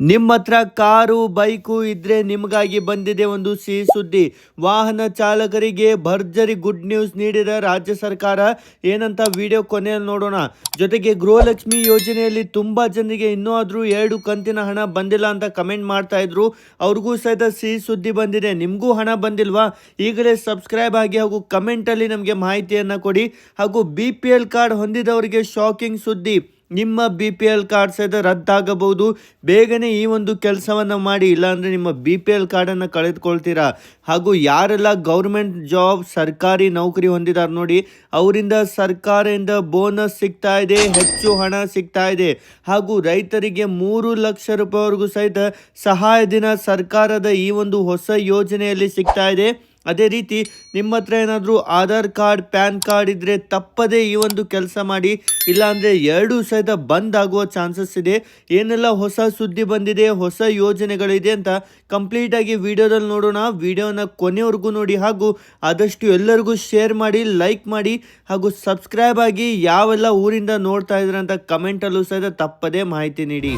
ನಿಮ್ಮ ಹತ್ರ car, bike ಇದ್ರೆ ನಿಮಗಾಗಿ ಬಂದಿದೆ ಒಂದು ಸಿಹಿ ಸುದ್ದಿ. ವಾಹನ ಚಾಲಕರಿಗೆ ಭರ್ಜರಿ ಗುಡ್ ನ್ಯೂಸ್ ನೀಡಿದ ರಾಜ್ಯ ಸರ್ಕಾರ. ಏನಂತ ವಿಡಿಯೋ ಕೊನೆಯಲ್ಲಿ ನೋಡೋಣ. ಜೊತೆಗೆ ಗೃಹಲಕ್ಷ್ಮಿ ಯೋಜನೆಯಲ್ಲಿ ತುಂಬಾ ಜನರಿಗೆ ಇನ್ನೂ ಆದರೂ ಎರಡು ಕಂತಿನ ಹಣ ಬಂದಿಲ್ಲ ಅಂತ ಕಮೆಂಟ್ ಮಾಡ್ತಾ ಇದ್ರು. ಅವ್ರಿಗೂ ಸಹಿತ ಸಿಹಿ ಸುದ್ದಿ ಬಂದಿದೆ. ನಿಮಗೂ ಹಣ ಬಂದಿಲ್ವಾ? ಈಗಲೇ ಸಬ್ಸ್ಕ್ರೈಬ್ ಆಗಿ ಹಾಗೂ ಕಮೆಂಟಲ್ಲಿ ನಮಗೆ ಮಾಹಿತಿಯನ್ನ ಕೊಡಿ. ಹಾಗೂ ಬಿ ಕಾರ್ಡ್ ಹೊಂದಿದವರಿಗೆ ಶಾಕಿಂಗ್ ಸುದ್ದಿ. ನಿಮ್ಮ ಬಿ ಪಿ ಎಲ್ ಕಾರ್ಡ್ ಸಹಿತ ರದ್ದಾಗಬಹುದು. ಬೇಗನೆ ಈ ಒಂದು ಕೆಲಸವನ್ನು ಮಾಡಿ, ಇಲ್ಲಾಂದರೆ ನಿಮ್ಮ ಬಿ ಪಿ ಎಲ್ ಕಾರ್ಡನ್ನು ಕಳೆದುಕೊಳ್ತೀರಾ? ಹಾಗೂ ಯಾರೆಲ್ಲ ಗೌರ್ಮೆಂಟ್ ಜಾಬ್ ಸರ್ಕಾರಿ ನೌಕರಿ ಹೊಂದಿದ್ದಾರೆ ನೋಡಿ, ಅವರಿಂದ ಸರ್ಕಾರದಿಂದ ಬೋನಸ್ ಸಿಗ್ತಾ ಇದೆ, ಹೆಚ್ಚು ಹಣ ಸಿಗ್ತಾ ಇದೆ. ಹಾಗೂ ರೈತರಿಗೆ ಮೂರು ಲಕ್ಷ ರೂಪಾಯಿವರೆಗೂ ಸಹಿತ ಸಹಾಯಧನ ಸರ್ಕಾರದ ಈ ಒಂದು ಹೊಸ ಯೋಜನೆಯಲ್ಲಿ ಸಿಗ್ತಾ ಇದೆ. ಅದೇ ರೀತಿ ನಿಮ್ಮ ಹತ್ರ ಏನಾದರೂ ಆಧಾರ್ ಕಾರ್ಡ್, ಪ್ಯಾನ್ ಕಾರ್ಡ್ ಇದ್ದರೆ ತಪ್ಪದೇ ಈ ಒಂದು ಕೆಲಸ ಮಾಡಿ. ಇಲ್ಲಾಂದರೆ ಎರಡೂ ಸಹಿತ ಬಂದ್ ಆಗುವ ಚಾನ್ಸಸ್ ಇದೆ. ಏನೆಲ್ಲ ಹೊಸ ಸುದ್ದಿ ಬಂದಿದೆ, ಹೊಸ ಯೋಜನೆಗಳಿದೆ ಅಂತ ಕಂಪ್ಲೀಟಾಗಿ ವಿಡಿಯೋದಲ್ಲಿ ನೋಡೋಣ. ವಿಡಿಯೋನ ಕೊನೆವರೆಗೂ ನೋಡಿ ಹಾಗೂ ಆದಷ್ಟು ಎಲ್ಲರಿಗೂ ಶೇರ್ ಮಾಡಿ ಲೈಕ್ ಮಾಡಿ ಹಾಗೂ ಸಬ್ಸ್ಕ್ರೈಬ್ ಆಗಿ ಯಾವೆಲ್ಲ ಊರಿಂದ ನೋಡ್ತಾ ಇದ್ದೀರ ಅಂತ ಕಮೆಂಟಲ್ಲೂ ಸಹಿತ ತಪ್ಪದೇ ಮಾಹಿತಿ ನೀಡಿ.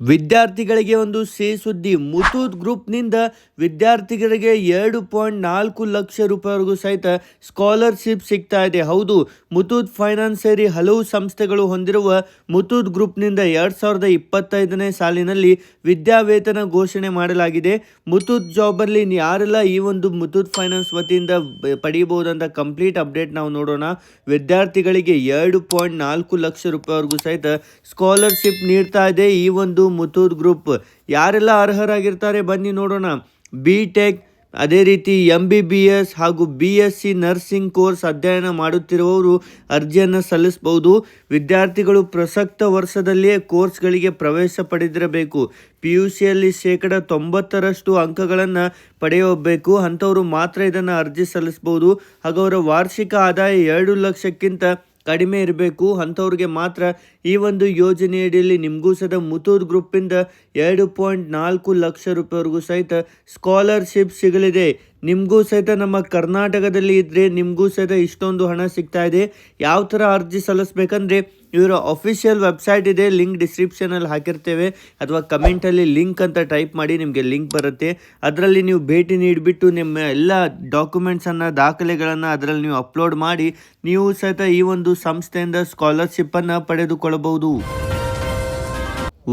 ವಿದ್ಯಾರ್ಥಿಗಳಿಗೆ ಒಂದು ಸಿಹಿ ಸುದ್ದಿ ಮುತೂತ್ ಗ್ರೂಪ್ನಿಂದ ವಿದ್ಯಾರ್ಥಿಗಳಿಗೆ ಎರಡು ಪಾಯಿಂಟ್ ನಾಲ್ಕು ಲಕ್ಷ ರೂಪಾಯಿವರೆಗೂ ಸಹಿತ ಸ್ಕಾಲರ್ಶಿಪ್ ಸಿಗ್ತಾ ಇದೆ. ಹೌದು ಮುತೂತ್ ಫೈನಾನ್ಸ್ ಸೇರಿ ಹಲವು ಸಂಸ್ಥೆಗಳು ಹೊಂದಿರುವ ಮುತೂತ್ ಗ್ರೂಪ್ನಿಂದ ಎರಡು ಸಾವಿರದ ಇಪ್ಪತ್ತೈದನೇ ಸಾಲಿನಲ್ಲಿ ವಿದ್ಯಾವೇತನ ಘೋಷಣೆ ಮಾಡಲಾಗಿದೆ. ಮುತೂತ್ ಜಾಬಲ್ಲಿ ಯಾರೆಲ್ಲ ಈ ಒಂದು ಮುತೂತ್ ಫೈನಾನ್ಸ್ ವತಿಯಿಂದ ಪಡೆಯಬಹುದಂತ ಕಂಪ್ಲೀಟ್ ಅಪ್ಡೇಟ್ ನಾವು ನೋಡೋಣ. ವಿದ್ಯಾರ್ಥಿಗಳಿಗೆ ಎರಡು ಪಾಯಿಂಟ್ ನಾಲ್ಕು ಲಕ್ಷ ರೂಪಾಯಿವರೆಗೂ ಸಹಿತ ಸ್ಕಾಲರ್ಶಿಪ್ ನೀಡ್ತಾ ಇದೆ ಈ ಒಂದು ಮುತೂಟ್ ಗ್ರೂಪ್. ಯಾರೆಲ್ಲ ಅರ್ಹರಾಗಿರ್ತಾರೆ ಬನ್ನಿ ನೋಡೋಣ. ಬಿ ಟೆಕ್ ಅದೇ ರೀತಿ ಎಂ ಬಿ ಬಿ ಎಸ್ ಹಾಗೂ B S C nursing course ಅಧ್ಯಯನ ಮಾಡುತ್ತಿರುವವರು ಅರ್ಜಿಯನ್ನು ಸಲ್ಲಿಸಬಹುದು. ವಿದ್ಯಾರ್ಥಿಗಳು ಪ್ರಸಕ್ತ ವರ್ಷದಲ್ಲಿಯೇ ಕೋರ್ಸ್ಗಳಿಗೆ ಪ್ರವೇಶ ಪಡೆದಿರಬೇಕು. ಪಿ ಯು ಸಿಯಲ್ಲಿ ಶೇಕಡ ತೊಂಬತ್ತರಷ್ಟು ಅಂಕಗಳನ್ನು ಪಡೆಯಬೇಕು. ಅಂಥವರು ಮಾತ್ರ ಇದನ್ನು ಅರ್ಜಿ ಸಲ್ಲಿಸಬಹುದು. ಹಾಗೂ ಅವರ ವಾರ್ಷಿಕ ಆದಾಯ ಎರಡು ಲಕ್ಷಕ್ಕಿಂತ ಕಡಿಮೆ ಇರಬೇಕು. ಅಂಥವ್ರಿಗೆ ಮಾತ್ರ ಈ ಒಂದು ಯೋಜನೆಯಡಿಯಲ್ಲಿ ನಿಮಗೂ ಸಹಿತ ಮುತೂರ್ ಗ್ರೂಪಿಂದ ಎರಡು ಪಾಯಿಂಟ್ ನಾಲ್ಕು ಲಕ್ಷ ರೂಪಾಯಿವರೆಗೂ ಸಹಿತ ಸ್ಕಾಲರ್ಶಿಪ್ ಸಿಗಲಿದೆ. ನಿಮಗೂ ಸಹಿತ ನಮ್ಮ ಕರ್ನಾಟಕದಲ್ಲಿ ಇದ್ದರೆ ನಿಮಗೂ ಸಹಿತ ಇಷ್ಟೊಂದು ಹಣ ಸಿಗ್ತಾ ಇದೆ. ಯಾವ ಥರ ಅರ್ಜಿ ಸಲ್ಲಿಸ್ಬೇಕಂದ್ರೆ ಇವರ ಅಫಿಷಿಯಲ್ ವೆಬ್ಸೈಟ್ ಇದೆ ಲಿಂಕ್ ಡಿಸ್ಕ್ರಿಪ್ಷನಲ್ಲಿ ಹಾಕಿರ್ತೇವೆ. ಅಥವಾ ಕಮೆಂಟಲ್ಲಿ ಲಿಂಕ್ ಅಂತ ಟೈಪ್ ಮಾಡಿ ನಿಮಗೆ ಲಿಂಕ್ ಬರುತ್ತೆ. ಅದರಲ್ಲಿ ನೀವು ಭೇಟಿ ನೀಡಿಬಿಟ್ಟು ನಿಮ್ಮ ಎಲ್ಲ ಡಾಕ್ಯುಮೆಂಟ್ಸನ್ನು ದಾಖಲೆಗಳನ್ನು ಅದರಲ್ಲಿ ನೀವು ಅಪ್ಲೋಡ್ ಮಾಡಿ, ನೀವು ಸಹಿತ ಈ ಒಂದು ಸಂಸ್ಥೆಯಿಂದ ಸ್ಕಾಲರ್ಶಿಪ್ಪನ್ನು ಪಡೆದುಕೊಳ್ಳಬಹುದು.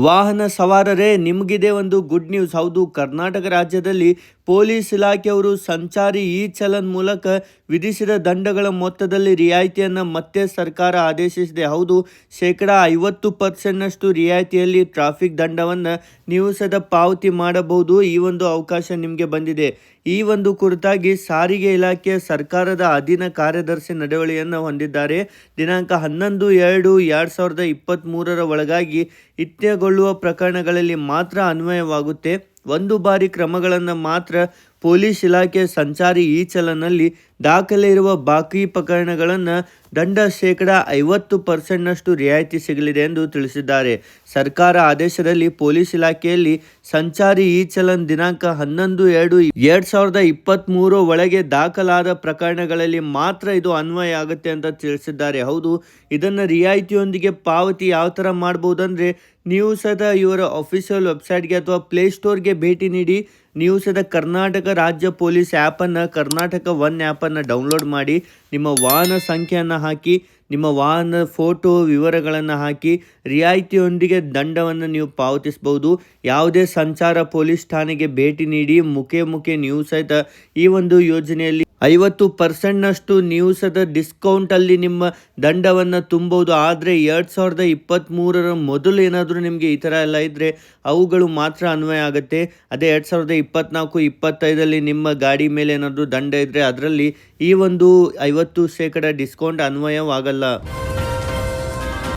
ವಾಹನ ಸವಾರರೇ, ನಿಮಗಿದೆ ಒಂದು ಗುಡ್ ನ್ಯೂಸ್ ಹೌದು, ಕರ್ನಾಟಕ ರಾಜ್ಯದಲ್ಲಿ ಪೊಲೀಸ್ ಇಲಾಖೆಯವರು ಸಂಚಾರಿ ಇ ಚಲನ್ ಮೂಲಕ ವಿಧಿಸಿದ ದಂಡಗಳ ಮೊತ್ತದಲ್ಲಿ ರಿಯಾಯಿತಿಯನ್ನು ಮತ್ತೆ ಸರ್ಕಾರ ಆದೇಶಿಸಿದೆ. ಹೌದು, ಶೇಕಡ ಐವತ್ತು ಪರ್ಸೆಂಟ್ನಷ್ಟು ರಿಯಾಯಿತಿಯಲ್ಲಿ ಟ್ರಾಫಿಕ್ ದಂಡವನ್ನು ನೀವು ಸದ ಪಾವತಿ ಮಾಡಬಹುದು. ಈ ಒಂದು ಅವಕಾಶ ನಿಮಗೆ ಬಂದಿದೆ. ಈ ಒಂದು ಕುರಿತಾಗಿ ಸಾರಿಗೆ ಇಲಾಖೆಯ ಸರ್ಕಾರದ ಅಧೀನ ಕಾರ್ಯದರ್ಶಿ ನಡವಳಿಯನ್ನು ಹೊಂದಿದ್ದಾರೆ. ದಿನಾಂಕ ಹನ್ನೊಂದು ಎರಡು ಎರಡು ಸಾವಿರದ ಇಪ್ಪತ್ತ್ಮೂರರ ಒಳಗಾಗಿ ಇತ್ಯಗೊಳ್ಳುವ ಪ್ರಕರಣಗಳಲ್ಲಿ ಮಾತ್ರ ಅನ್ವಯವಾಗುತ್ತೆ. ಒಂದು ಬಾರಿ ಕ್ರಮಗಳನ್ನು ಮಾತ್ರ ಪೊಲೀಸ್ ಇಲಾಖೆ ಸಂಚಾರಿ ಈ ಚಲನಲ್ಲಿ ದಾಖಲೆ ಇರುವ ಬಾಕಿ ಪ್ರಕರಣಗಳನ್ನು ದಂಡ ಶೇಕಡ ಐವತ್ತು ಪರ್ಸೆಂಟ್ನಷ್ಟು ರಿಯಾಯಿತಿ ಸಿಗಲಿದೆ ಎಂದು ತಿಳಿಸಿದ್ದಾರೆ. ಸರ್ಕಾರ ಆದೇಶದಲ್ಲಿ ಪೊಲೀಸ್ ಇಲಾಖೆಯಲ್ಲಿ ಸಂಚಾರಿ ಈಚಲನ್ ಚಲನ್ ದಿನಾಂಕ ಹನ್ನೊಂದು ಎರಡು ಎರಡು ಸಾವಿರದ ಇಪ್ಪತ್ತ್ಮೂರು ಒಳಗೆ ದಾಖಲಾದ ಪ್ರಕರಣಗಳಲ್ಲಿ ಮಾತ್ರ ಇದು ಅನ್ವಯ ಆಗುತ್ತೆ ಅಂತ ತಿಳಿಸಿದ್ದಾರೆ. ಹೌದು, ಇದನ್ನು ರಿಯಾಯಿತಿಯೊಂದಿಗೆ ಪಾವತಿ ಯಾವ ಥರ ಮಾಡ್ಬೋದಂದ್ರೆ ನೀವು ಸದಾ ಇವರ ಅಫಿಷಿಯಲ್ ವೆಬ್ಸೈಟ್ಗೆ ಅಥವಾ ಪ್ಲೇಸ್ಟೋರ್ಗೆ ಭೇಟಿ ನೀಡಿ ನೀವು ಸದಾ ಕರ್ನಾಟಕ ರಾಜ್ಯ ಪೊಲೀಸ್ ಆ್ಯಪನ್ನು, ಕರ್ನಾಟಕ ಒನ್ ಆ್ಯಪನ್ನು ಡೌನ್ಲೋಡ್ ಮಾಡಿ, ನಿಮ್ಮ ವಾಹನ ಸಂಖ್ಯೆಯನ್ನು ಹಾಕಿ, ನಿಮ್ಮ ವಾಹನ ಫೋಟೋ ವಿವರಗಳನ್ನು ಹಾಕಿ, ರಿಯಾಯಿತಿಯೊಂದಿಗೆ ದಂಡವನ್ನು ನೀವು ಪಾವತಿಸಬಹುದು. ಯಾವುದೇ ಸಂಚಾರ ಪೊಲೀಸ್ ಠಾಣೆಗೆ ಭೇಟಿ ನೀಡಿ, ಮುಖೇ ಮುಖೆ ನೀವು ಸಹಿತ ಈ ಒಂದು ಯೋಜನೆಯಲ್ಲಿ ಐವತ್ತು ಪರ್ಸೆಂಟ್ನಷ್ಟು ನ್ಯೂಸದ ಡಿಸ್ಕೌಂಟಲ್ಲಿ ನಿಮ್ಮ ದಂಡವನ್ನು ತುಂಬೋದು. ಆದರೆ ಎರಡು ಸಾವಿರದ ಇಪ್ಪತ್ತ್ಮೂರರ ಮೊದಲು ಏನಾದರೂ ನಿಮಗೆ ಈ ಥರ ಎಲ್ಲ ಇದ್ದರೆ ಅವುಗಳು ಮಾತ್ರ ಅನ್ವಯ ಆಗುತ್ತೆ. ಅದೇ ಎರಡು ಸಾವಿರದ ಇಪ್ಪತ್ನಾಲ್ಕು ಇಪ್ಪತ್ತೈದರಲ್ಲಿ ನಿಮ್ಮ ಗಾಡಿ ಮೇಲೆ ಏನಾದರೂ ದಂಡ ಇದ್ದರೆ ಅದರಲ್ಲಿ ಈ ಒಂದು ಐವತ್ತು ಶೇಕಡ ಡಿಸ್ಕೌಂಟ್ ಅನ್ವಯವಾಗಲ್ಲ.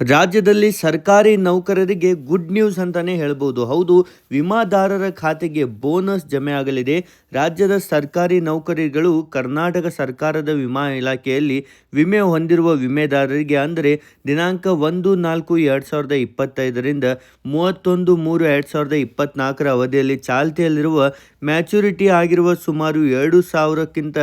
ರಾಜ್ಯದಲ್ಲಿ ಸರ್ಕಾರಿ ನೌಕರರಿಗೆ ಗುಡ್ ನ್ಯೂಸ್ ಅಂತಾನೆ ಹೇಳ್ಬೋದು. ಹೌದು, ವಿಮಾದಾರರ ಖಾತೆಗೆ ಬೋನಸ್ ಜಮೆ ಆಗಲಿದೆ. ರಾಜ್ಯದ ಸರ್ಕಾರಿ ನೌಕರಿಗಳು ಕರ್ನಾಟಕ ಸರ್ಕಾರದ ವಿಮಾ ಇಲಾಖೆಯಲ್ಲಿ ವಿಮೆ ಹೊಂದಿರುವ ವಿಮೆದಾರರಿಗೆ ಅಂದರೆ ದಿನಾಂಕ ಒಂದು ನಾಲ್ಕು ಎರಡು ಸಾವಿರದ ಇಪ್ಪತ್ತೈದರಿಂದ ಮೂವತ್ತೊಂದು ಮೂರು ಎರಡು ಸಾವಿರದ ಇಪ್ಪತ್ನಾಲ್ಕರ ಅವಧಿಯಲ್ಲಿ ಚಾಲ್ತಿಯಲ್ಲಿರುವ ಮ್ಯಾಚುರಿಟಿ ಆಗಿರುವ ಸುಮಾರು ಎರಡು ಸಾವಿರಕ್ಕಿಂತ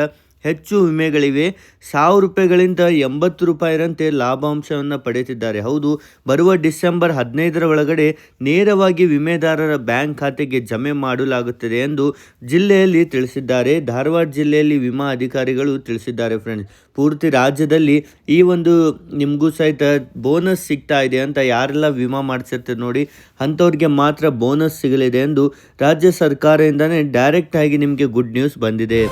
ಹೆಚ್ಚು ವಿಮೆಗಳಿವೆ. ಸಾವಿರ ರೂಪಾಯಿಗಳಿಂದ ಎಂಬತ್ತು ರೂಪಾಯಿರಂತೆ ಲಾಭಾಂಶವನ್ನು ಪಡೆಯುತ್ತಿದ್ದಾರೆ. ಹೌದು, ಬರುವ ಡಿಸೆಂಬರ್ ಹದಿನೈದರ ಒಳಗಡೆ ನೇರವಾಗಿ ವಿಮೆದಾರರ ಬ್ಯಾಂಕ್ ಖಾತೆಗೆ ಜಮೆ ಮಾಡಲಾಗುತ್ತದೆ ಎಂದು ಜಿಲ್ಲೆಯಲ್ಲಿ ತಿಳಿಸಿದ್ದಾರೆ. ಧಾರವಾಡ ಜಿಲ್ಲೆಯಲ್ಲಿ ವಿಮಾ ಅಧಿಕಾರಿಗಳು ತಿಳಿಸಿದ್ದಾರೆ ಫ್ರೆಂಡ್ಸ್. ಪೂರ್ತಿ ರಾಜ್ಯದಲ್ಲಿ ಈ ಒಂದು ನಿಮಗೂ ಸಹಿತ ಬೋನಸ್ ಸಿಗ್ತಾ ಇದೆ ಅಂತ ಯಾರೆಲ್ಲ ವಿಮಾ ಮಾಡಿಸಿರ್ತಾರೆ ನೋಡಿ, ಅಂಥವ್ರಿಗೆ ಮಾತ್ರ ಬೋನಸ್ ಸಿಗಲಿದೆ ಎಂದು ರಾಜ್ಯ ಸರ್ಕಾರದಿಂದನೇ ಡೈರೆಕ್ಟ್ ಆಗಿ ನಿಮಗೆ ಗುಡ್ ನ್ಯೂಸ್ ಬಂದಿದೆ.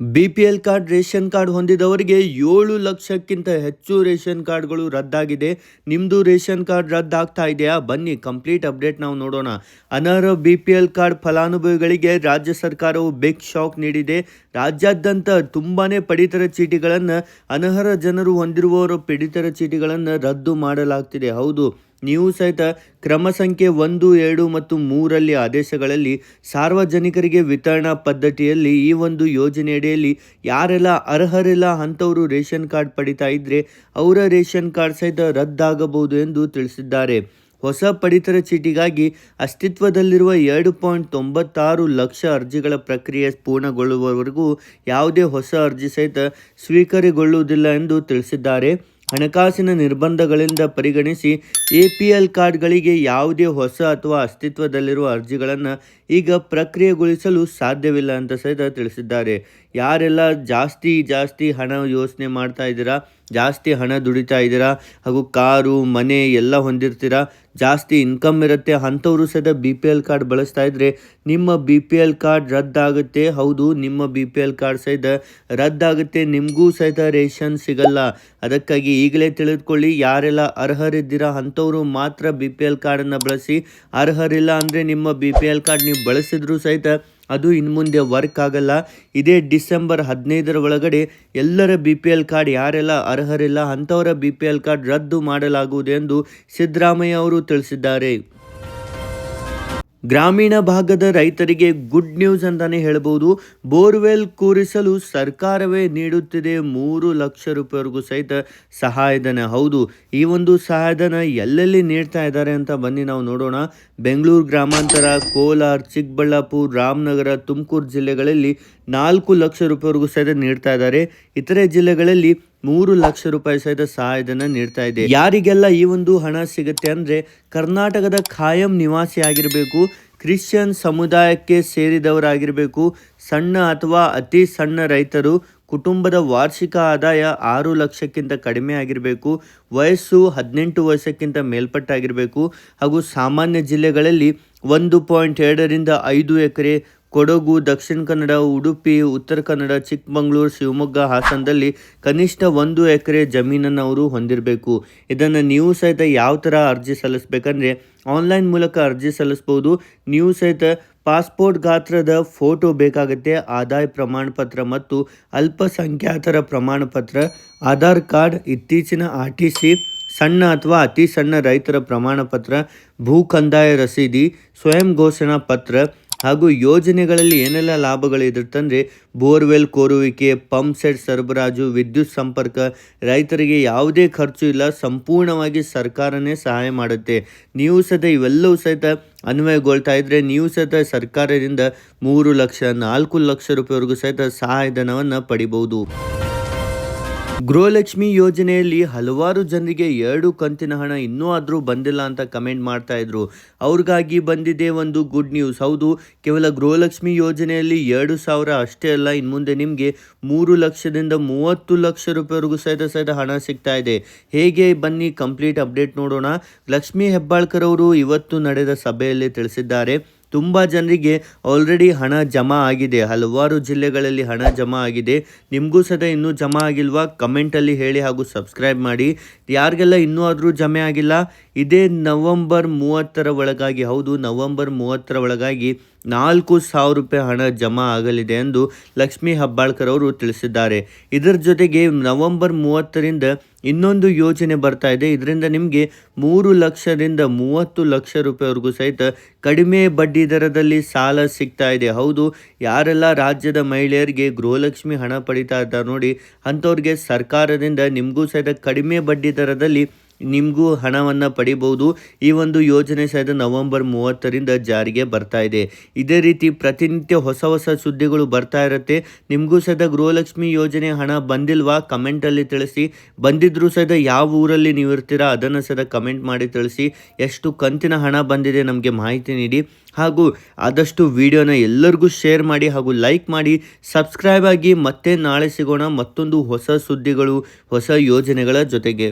B P L card, ration card ಹೊಂದಿದವರಿಗೆ ಏಳು ಲಕ್ಷಕ್ಕಿಂತ ಹೆಚ್ಚು ರೇಷನ್ ಕಾರ್ಡ್ಗಳು ರದ್ದಾಗಿದೆ. ನಿಮ್ಮದು ರೇಷನ್ ಕಾರ್ಡ್ ರದ್ದಾಗ್ತಾ ಇದೆಯಾ? ಬನ್ನಿ, ಕಂಪ್ಲೀಟ್ ಅಪ್ಡೇಟ್ ನಾವು ನೋಡೋಣ. ಅನರ್ಹ ಬಿ ಪಿ ಎಲ್ ಕಾರ್ಡ್ ಫಲಾನುಭವಿಗಳಿಗೆ ರಾಜ್ಯ ಸರ್ಕಾರವು ಬಿಗ್ ಶಾಕ್ ನೀಡಿದೆ. ರಾಜ್ಯಾದ್ಯಂತ ತುಂಬಾ ಪಡಿತರ ಚೀಟಿಗಳನ್ನು ಅನರ್ಹ ಜನರು ಹೊಂದಿರುವವರು ಪಡಿತರ ಚೀಟಿಗಳನ್ನು ರದ್ದು ಮಾಡಲಾಗ್ತಿದೆ. ಹೌದು ನೀವು ಸಹಿತ ಕ್ರಮ ಸಂಖ್ಯೆ ಒಂದು, ಎರಡು ಮತ್ತು ಮೂರಲ್ಲಿ ಆದೇಶಗಳಲ್ಲಿ ಸಾರ್ವಜನಿಕರಿಗೆ ವಿತರಣಾ ಪದ್ಧತಿಯಲ್ಲಿ ಈ ಒಂದು ಯೋಜನೆಯಡಿಯಲ್ಲಿ ಯಾರೆಲ್ಲ ಅರ್ಹರೆಲ್ಲ ಅಂಥವರು ರೇಷನ್ ಕಾರ್ಡ್ ಪಡಿತಾ ಇದ್ದರೆ ಅವರ ರೇಷನ್ ಕಾರ್ಡ್ ಸಹಿತ ರದ್ದಾಗಬಹುದು ಎಂದು ತಿಳಿಸಿದ್ದಾರೆ. ಹೊಸ ಪಡಿತರ ಚೀಟಿಗಾಗಿ ಅಸ್ತಿತ್ವದಲ್ಲಿರುವ ಎರಡು ಪಾಯಿಂಟ್ ತೊಂಬತ್ತಾರು ಲಕ್ಷ ಅರ್ಜಿಗಳ ಪ್ರಕ್ರಿಯೆ ಪೂರ್ಣಗೊಳ್ಳುವವರೆಗೂ ಯಾವುದೇ ಹೊಸ ಅರ್ಜಿ ಸಹಿತ ಸ್ವೀಕಾರಗೊಳ್ಳುವುದಿಲ್ಲ ಎಂದು ತಿಳಿಸಿದ್ದಾರೆ. ಹಣಕಾಸಿನ ನಿರ್ಬಂಧಗಳಿಂದ ಪರಿಗಣಿಸಿ ಎ ಪಿ ಎಲ್ ಕಾರ್ಡ್ಗಳಿಗೆ ಯಾವುದೇ ಹೊಸ ಅಥವಾ ಅಸ್ತಿತ್ವದಲ್ಲಿರುವ ಅರ್ಜಿಗಳನ್ನು ಈಗ ಪ್ರಕ್ರಿಯೆಗೊಳಿಸಲು ಸಾಧ್ಯವಿಲ್ಲ ಅಂತ ಸಹಿತ ತಿಳಿಸಿದ್ದಾರೆ. ಯಾರೆಲ್ಲ ಜಾಸ್ತಿ ಜಾಸ್ತಿ ಹಣ ಯೋಚನೆ ಮಾಡ್ತಾ ಇದ್ದೀರಾ, ಜಾಸ್ತಿ ಹಣ ದುಡಿತಾ ಇದ್ದೀರಾ, ಹಾಗೂ ಕಾರು, ಮನೆ ಎಲ್ಲ ಹೊಂದಿರ್ತೀರಾ, ಜಾಸ್ತಿ ಇನ್ಕಮ್ ಇರುತ್ತೆ, ಅಂಥವರು ಸಹಿತ ಬಿ ಪಿ ಎಲ್ ಕಾರ್ಡ್ ಬಳಸ್ತಾ ಇದ್ದರೆ ನಿಮ್ಮ ಬಿ ಪಿ ಎಲ್ ಕಾರ್ಡ್ ರದ್ದಾಗುತ್ತೆ. ಹೌದು, ನಿಮ್ಮ ಬಿ ಪಿ ಎಲ್ ಕಾರ್ಡ್ ಸಹಿತ ರದ್ದಾಗುತ್ತೆ. ನಿಮಗೂ ಸಹಿತ ರೇಷನ್ ಸಿಗಲ್ಲ. ಅದಕ್ಕಾಗಿ ಈಗಲೇ ತಿಳಿದುಕೊಳ್ಳಿ, ಯಾರೆಲ್ಲ ಅರ್ಹರಿದ್ದೀರಾ ಅಂಥವರು ಮಾತ್ರ ಬಿ ಪಿ ಎಲ್ ಕಾರ್ಡನ್ನು ಬಳಸಿ. ಅರ್ಹರಿಲ್ಲ ಅಂದರೆ ನಿಮ್ಮ ಬಿ ಪಿ ಎಲ್ ಕಾರ್ಡ್ ನೀವು ಬಳಸಿದ್ರೂ ಸಹಿತ ಅದು ಇನ್ನು ಮುಂದೆ ವರ್ಕ್ ಆಗಲ್ಲ. ಇದೇ ಡಿಸೆಂಬರ್ ಹದಿನೈದರ ಒಳಗಡೆ ಎಲ್ಲರ ಬಿ ಪಿ ಎಲ್ ಕಾರ್ಡ್ ಯಾರೆಲ್ಲ ಅರ್ಹರಿಲ್ಲ ಅಂಥವರ ಬಿ ಪಿ ಎಲ್ ಕಾರ್ಡ್ ರದ್ದು ಮಾಡಲಾಗುವುದು ಎಂದು ಸಿದ್ದರಾಮಯ್ಯ ಅವರು ತಿಳಿಸಿದ್ದಾರೆ. ಗ್ರಾಮೀಣ ಭಾಗದ ರೈತರಿಗೆ ಗುಡ್ ನ್ಯೂಸ್ ಅಂತಾನೆ ಹೇಳ್ಬೋದು. ಬೋರ್ವೆಲ್ ಕೂರಿಸಲು ಸರ್ಕಾರವೇ ನೀಡುತ್ತಿದೆ ಮೂರು ಲಕ್ಷ ರೂಪಾಯಿವರೆಗೂ ಸಹಿತ ಸಹಾಯಧನ. ಹೌದು, ಈ ಒಂದು ಸಹಾಯಧನ ಎಲ್ಲೆಲ್ಲಿ ನೀಡ್ತಾ ಇದ್ದಾರೆ ಅಂತ ಬನ್ನಿ ನಾವು ನೋಡೋಣ. ಬೆಂಗಳೂರು ಗ್ರಾಮಾಂತರ, ಕೋಲಾರ, ಚಿಕ್ಕಬಳ್ಳಾಪುರ, ರಾಮನಗರ, ತುಮಕೂರು ಜಿಲ್ಲೆಗಳಲ್ಲಿ ನಾಲ್ಕು ಲಕ್ಷ ರೂಪಾಯಿವರೆಗೂ ಸಹಿತ ನೀಡ್ತಾ ಇದ್ದಾರೆ. ಇತರೆ ಜಿಲ್ಲೆಗಳಲ್ಲಿ ಮೂರು ಲಕ್ಷ ರೂಪಾಯಿ ಸಹಿತ ಸಹಾಯಧನ ನೀಡ್ತಾ ಇದೆ. ಯಾರಿಗೆಲ್ಲ ಈ ಒಂದು ಹಣ ಸಿಗುತ್ತೆ ಅಂದ್ರೆ ಕರ್ನಾಟಕದ ಖಾಯಂ ನಿವಾಸಿ ಆಗಿರಬೇಕು, ಕ್ರಿಶ್ಚಿಯನ್ ಸಮುದಾಯಕ್ಕೆ ಸೇರಿದವರಾಗಿರಬೇಕು, ಸಣ್ಣ ಅಥವಾ ಅತಿ ಸಣ್ಣ ರೈತರು, ಕುಟುಂಬದ ವಾರ್ಷಿಕ ಆದಾಯ ಆರು ಲಕ್ಷಕ್ಕಿಂತ ಕಡಿಮೆ ಆಗಿರಬೇಕು, ವಯಸ್ಸು ಹದಿನೆಂಟು ವರ್ಷಕ್ಕಿಂತ ಮೇಲ್ಪಟ್ಟಾಗಿರಬೇಕು ಹಾಗೂ ಸಾಮಾನ್ಯ ಜಿಲ್ಲೆಗಳಲ್ಲಿ ಒಂದು ಪಾಯಿಂಟ್ ಎರಡರಿಂದ ಐದು ಎಕರೆ ಕೊಡಗು, ದಕ್ಷಿಣ ಕನ್ನಡ, ಉಡುಪಿ, ಉತ್ತರ ಕನ್ನಡ, ಚಿಕ್ಕಮಗಳೂರು, ಶಿವಮೊಗ್ಗ ಹಾಸನದಲ್ಲಿ ಕನಿಷ್ಠ ಒಂದು ಎಕರೆ ಜಮೀನನ್ನು ಅವರು ಹೊಂದಿರಬೇಕು. ಇದನ್ನು ನೀವು ಸಹಿತ ಯಾವ ಥರ ಅರ್ಜಿ ಸಲ್ಲಿಸಬೇಕಂದ್ರೆ ಆನ್ಲೈನ್ ಮೂಲಕ ಅರ್ಜಿ ಸಲ್ಲಿಸ್ಬೋದು. ನೀವು ಸಹಿತ ಪಾಸ್ಪೋರ್ಟ್ ಗಾತ್ರದ ಫೋಟೋ ಬೇಕಾಗುತ್ತೆ, ಆದಾಯ ಪ್ರಮಾಣ ಪತ್ರ ಮತ್ತು ಅಲ್ಪಸಂಖ್ಯಾತರ ಪ್ರಮಾಣ ಪತ್ರ ಆಧಾರ್ ಕಾರ್ಡ್, ಇತ್ತೀಚಿನ ಆರ್ ಟಿ ಸಿ ಸಣ್ಣ ಅಥವಾ ಅತಿ ಸಣ್ಣ ರೈತರ ಪ್ರಮಾಣ ಪತ್ರ ಭೂ ಕಂದಾಯ ರಸೀದಿ, ಸ್ವಯಂ ಘೋಷಣಾ ಪತ್ರ ಹಾಗೂ ಯೋಜನೆಗಳಲ್ಲಿ ಏನೆಲ್ಲ ಲಾಭಗಳಿರುತ್ತಂದರೆ ಬೋರ್ವೆಲ್, ಕೋರುವಿಕೆ, ಪಂಪ್ ಸೆಟ್ ಸರಬರಾಜು, ವಿದ್ಯುತ್ ಸಂಪರ್ಕ, ರೈತರಿಗೆ ಯಾವುದೇ ಖರ್ಚು ಇಲ್ಲ, ಸಂಪೂರ್ಣವಾಗಿ ಸರ್ಕಾರನೇ ಸಹಾಯ ಮಾಡುತ್ತೆ. ನೀವು ಸಹಿತ ಇವೆಲ್ಲವೂ ಸಹಿತ ಅನ್ವಯಗೊಳ್ತಾ ಇದ್ದರೆ ನೀವು ಸಹಿತ ಸರ್ಕಾರದಿಂದ ಮೂರು ಲಕ್ಷ, ನಾಲ್ಕು ಲಕ್ಷ ರೂಪಾಯಿವರೆಗೂ ಸಹಿತ ಸಹಾಯಧನವನ್ನು ಪಡಿಬಹುದು. ಗೃಹಲಕ್ಷ್ಮಿ ಯೋಜನೆಯಲ್ಲಿ ಹಲವಾರು ಜನರಿಗೆ ಎರಡು ಕಂತಿನ ಹಣ ಇನ್ನೂ ಆದರೂ ಬಂದಿಲ್ಲ ಅಂತ ಕಮೆಂಟ್ ಮಾಡ್ತಾ ಇದ್ರು. ಅವ್ರಿಗಾಗಿ ಬಂದಿದೆ ಒಂದು ಗುಡ್ ನ್ಯೂಸ್. ಹೌದು, ಕೇವಲ ಗೃಹಲಕ್ಷ್ಮಿ ಯೋಜನೆಯಲ್ಲಿ ಎರಡು ಸಾವಿರ ಅಷ್ಟೇ ಅಲ್ಲ ಇನ್ನು ಮುಂದೆ ನಿಮಗೆ ಮೂರು ಲಕ್ಷದಿಂದ ಮೂವತ್ತು ಲಕ್ಷ ರೂಪಾಯಿವರೆಗೂ ಸಹಿತ ಸಹಿತ ಹಣ ಸಿಗ್ತಾ ಇದೆ. ಹೇಗೆ? ಬನ್ನಿ, ಕಂಪ್ಲೀಟ್ ಅಪ್ಡೇಟ್ ನೋಡೋಣ. ಲಕ್ಷ್ಮಿ ಹೆಬ್ಬಾಳ್ಕರ್ ಅವರು ಇವತ್ತು ನಡೆದ ಸಭೆಯಲ್ಲಿ ತಿಳಿಸಿದ್ದಾರೆ. ತುಂಬ ಜನರಿಗೆ ಆಲ್ರೆಡಿ ಹಣ ಜಮಾ ಆಗಿದೆ. ಹಲವಾರು ಜಿಲ್ಲೆಗಳಲ್ಲಿ ಹಣ ಜಮಾ ಆಗಿದೆ. ನಿಮಗೂ ಸಹ ಇನ್ನೂ ಜಮಾ ಆಗಿಲ್ವಾ? ಕಮೆಂಟಲ್ಲಿ ಹೇಳಿ ಹಾಗೂ ಸಬ್ಸ್ಕ್ರೈಬ್ ಮಾಡಿ. ಯಾರಿಗೆಲ್ಲ ಇನ್ನೂ ಆದರೂ ಜಮೆ ಆಗಿಲ್ಲ ಇದೇ ನವಂಬರ್ ಮೂವತ್ತರ ಒಳಗಾಗಿ, ಹೌದು, ನವಂಬರ್ ಮೂವತ್ತರ ಒಳಗಾಗಿ ನಾಲ್ಕು ಸಾವಿರ ರೂಪಾಯಿ ಹಣ ಜಮಾ ಆಗಲಿದೆ ಎಂದು ಲಕ್ಷ್ಮೀ ಹಬ್ಬಾಳ್ಕರ್ ಅವರು ತಿಳಿಸಿದ್ದಾರೆ. ಇದರ ಜೊತೆಗೆ ನವಂಬರ್ ಮೂವತ್ತರಿಂದ ಇನ್ನೊಂದು ಯೋಜನೆ ಬರ್ತಾ ಇದೆ. ಇದರಿಂದ ನಿಮಗೆ ಮೂರು ಲಕ್ಷದಿಂದ ಮೂವತ್ತು ಲಕ್ಷ ರೂಪಾಯಿವರೆಗೂ ಸಹಿತ ಕಡಿಮೆ ಬಡ್ಡಿ ದರದಲ್ಲಿ ಸಾಲ ಸಿಗ್ತಾ ಇದೆ. ಹೌದು, ಯಾರೆಲ್ಲ ರಾಜ್ಯದ ಮಹಿಳೆಯರಿಗೆ ಗೃಹಲಕ್ಷ್ಮಿ ಹಣ ಪಡಿತಾ ಇದ್ದಾರೆ ನೋಡಿ, ಅಂಥವ್ರಿಗೆ ಸರ್ಕಾರದಿಂದ ನಿಮಗೂ ಸಹಿತ ಕಡಿಮೆ ಬಡ್ಡಿ ದರದಲ್ಲಿ ನಿಮಗೂ ಹಣವನ್ನು ಪಡಿಬೋದು ಈ ಒಂದು ಯೋಜನೆ ಸಹಿತ ನವೆಂಬರ್ ಮೂವತ್ತರಿಂದ ಜಾರಿಗೆ ಬರ್ತಾ ಇದೆ. ಇದೇ ರೀತಿ ಪ್ರತಿನಿತ್ಯ ಹೊಸ ಹೊಸ ಸುದ್ದಿಗಳು ಬರ್ತಾ ಇರುತ್ತೆ. ನಿಮಗೂ ಸಹಿತ ಗೃಹಲಕ್ಷ್ಮಿ ಯೋಜನೆ ಹಣ ಬಂದಿಲ್ವಾ? ಕಮೆಂಟಲ್ಲಿ ತಿಳಿಸಿ. ಬಂದಿದ್ರೂ ಸಹಿತ ಯಾವ ಊರಲ್ಲಿ ನೀವು ಇರ್ತೀರಾ ಅದನ್ನು ಸಹಿತ ಕಮೆಂಟ್ ಮಾಡಿ ತಿಳಿಸಿ. ಎಷ್ಟು ಕಂತಿನ ಹಣ ಬಂದಿದೆ ನಮಗೆ ಮಾಹಿತಿ ನೀಡಿ. ಹಾಗೂ ಆದಷ್ಟು ವಿಡಿಯೋನ ಎಲ್ಲರಿಗೂ ಶೇರ್ ಮಾಡಿ ಹಾಗೂ ಲೈಕ್ ಮಾಡಿ. ಸಬ್ಸ್ಕ್ರೈಬ್ ಆಗಿ ಮತ್ತೆ ನಾಳೆ ಸಿಗೋಣ ಮತ್ತೊಂದು ಹೊಸ ಸುದ್ದಿಗಳು, ಹೊಸ ಯೋಜನೆಗಳ ಜೊತೆಗೆ.